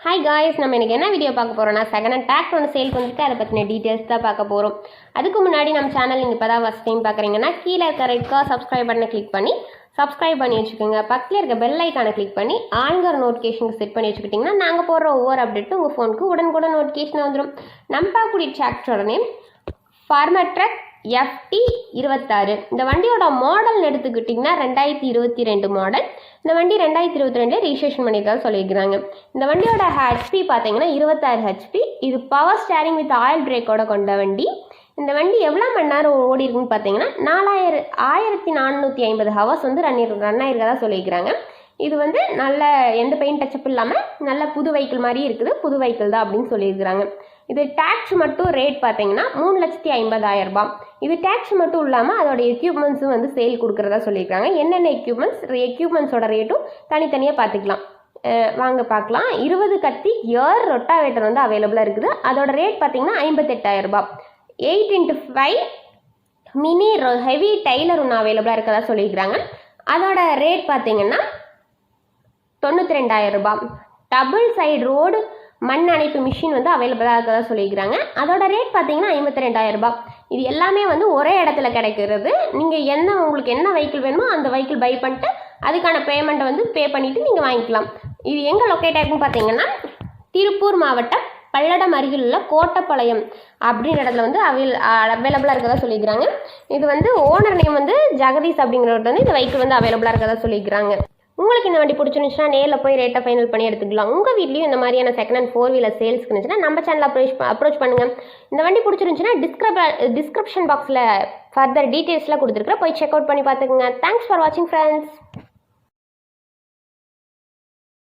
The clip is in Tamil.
ஹாய் காய்ஸ் நம்ம எனக்கு என்ன வீடியோ பார்க்க போகிறோம்னா செகண்ட் ஹேண்ட் டேக்ட் ஒன்று சேல்க்கு வந்துட்டு அதை பற்றின டீட்டெயில்ஸ் தான் பார்க்க போகிறோம் அதுக்கு முன்னாடி நம்ம சேனல் நீங்கள் இப்போ தான் ஃபஸ்ட் டைம் பார்க்குறீங்கன்னா கீழே இருக்க ரெட்கா சப்ஸ்கிரைப் பட்டனை கிளிக் பண்ணி சப்ஸ்கிரைப் பண்ணி வச்சுக்கோங்க. பக்கத்தில் இருக்க பெல் ஐக்கானை கிளிக் பண்ணி ஆளுங்கிற நோட்டிஃபிகேஷனுக்கு செட் பண்ணி வச்சுக்கிட்டிங்கன்னா நாங்கள் போடுற ஒவ்வொரு அப்டேட்டும் உங்கள் ஃபோனுக்கு உடனுக்குடன் நோட்டிஃபிகேஷன் வந்துடும் நம்ம பார்க்கக்கூடிய டிராக்டரோட நேம் ஃபார்மர் ட்ரக் எஃப்டி இருபத்தாறு. இந்த வண்டியோட மாடல் எடுத்துக்கிட்டிங்கன்னா ரெண்டாயிரத்தி இருபத்தி ரெண்டு மாடல் இந்த வண்டி ரெண்டாயிரத்தி இருபத்தி ரெண்டு ரிஜிஸ்ட்ரேஷன் பண்ணியிருக்கா சொல்லியிருக்கிறாங்க. இந்த வண்டியோட ஹெச்பி பார்த்தீங்கன்னா இருபத்தாறு ஹெச்பி இது பவர் ஸ்டேரிங் வித் ஆயில் பிரேக்கோட கொண்ட வண்டி. இந்த வண்டி எவ்வளோ மணி நேரம் ஓடி இருக்குன்னு பார்த்தீங்கன்னா நாலாயிரம் ஆயிரத்தி நானூற்றி ஐம்பது ஹவர்ஸ் வந்து ரன் ரன் ஆயிருக்கதா சொல்லியிருக்கிறாங்க. இது வந்து நல்ல எந்த பெயிண்ட் டச்சப் இல்லாமல் நல்ல புது வெஹிக்கிள் மாதிரி இருக்குது. புது வெஹிக்கிள் தான் அப்படின்னு சொல்லியிருக்கிறாங்க. இது டேக்ஸ் மட்டும் ரேட் பார்த்தீங்கன்னா மூணு லட்சத்தி ஐம்பதாயிரம் ரூபாய். இது டேக்ஸ் மட்டும் இல்லாமல் அதோட எக்யூப்மெண்ட்ஸும் வந்து சேல் கொடுக்குறதா சொல்லியிருக்காங்க. என்னென்ன எக்யூப்மெண்ட்ஸ் எக்யூப்மெண்ட்ஸோட ரேட்டும் தனித்தனியாக பார்த்துக்கலாம். வாங்க பார்க்கலாம். இருபது கத்தி இயர் ரொட்டாவேட்டர் வந்து அவைலபிளாக இருக்குது. அதோட ரேட் பார்த்தீங்கன்னா ஐம்பத்தெட்டாயிரம் ரூபாய். Eight into five mini heavy trailer ஒன்று அவைலபிளாக இருக்கதா சொல்லியிருக்கிறாங்க. அதோட ரேட் பார்த்தீங்கன்னா தொண்ணூற்றி ரெண்டாயிரம் ரூபாய். டபுள் சைடு ரோடு மண் அணைப்பு மிஷின் வந்து அவைலபிளாக இருக்கதா சொல்லியிருக்கிறாங்க. அதோட ரேட் பார்த்தீங்கன்னா ஐம்பத்தி ரெண்டாயிரம் ரூபாய். இது எல்லாமே வந்து ஒரே இடத்துல கிடைக்கிறது. நீங்கள் என்ன உங்களுக்கு என்ன வெஹிக்கிள் வேணுமோ அந்த வெஹிக்கிள் பை பண்ணிட்டு அதுக்கான பேமெண்ட்டை வந்து பே பண்ணிவிட்டு நீங்கள் வாங்கிக்கலாம். இது எங்கே லொக்கேட் ஆகிருக்குன்னு பார்த்தீங்கன்னா திருப்பூர் மாவட்டம் பல்லடம் அருகில் உள்ள கோட்டப்பாளையம் அப்படின்ற இடத்துல வந்து அவைல் அவைலபிளாக இருக்கதா சொல்லியிருக்கிறாங்க இது வந்து ஓனர் நேம் வந்து ஜெகதீஷ் அப்படிங்கிறவர் வந்து இந்த வெஹிக்கிள் வந்து அவைலபிளாக இருக்கதா சொல்லியிருக்கிறாங்க உங்களுக்கு இந்த வண்டி பிடிச்சிருந்துச்சுன்னா நேரில் போய் ரேட்டை ஃபைனல் பண்ணி எடுத்துக்கலாம். உங்கள் வீட்லேயும் இந்த மாதிரியான செகண்ட் ஹேண்ட் ஃபோர் வீலர் சேல்ஸ்க்கு இருந்துச்சுன்னா நம்ம சேனல் அப்ரோச் அப்ரோச் பண்ணுங்கள் இந்த வண்டி பிடிச்சிருந்துச்சுன்னா டிஸ்கிரிப் டிஸ்கிரிப்ஷன் பாக்ஸில் ஃபர்தர் டீட்டெயில்ஸ்லாம் கொடுத்துருக்குறேன் போய் செக் அவுட் பண்ணி பார்த்துக்குங்க. தேங்க்ஸ் ஃபார் வாட்சிங் ஃப்ரெண்ட்ஸ்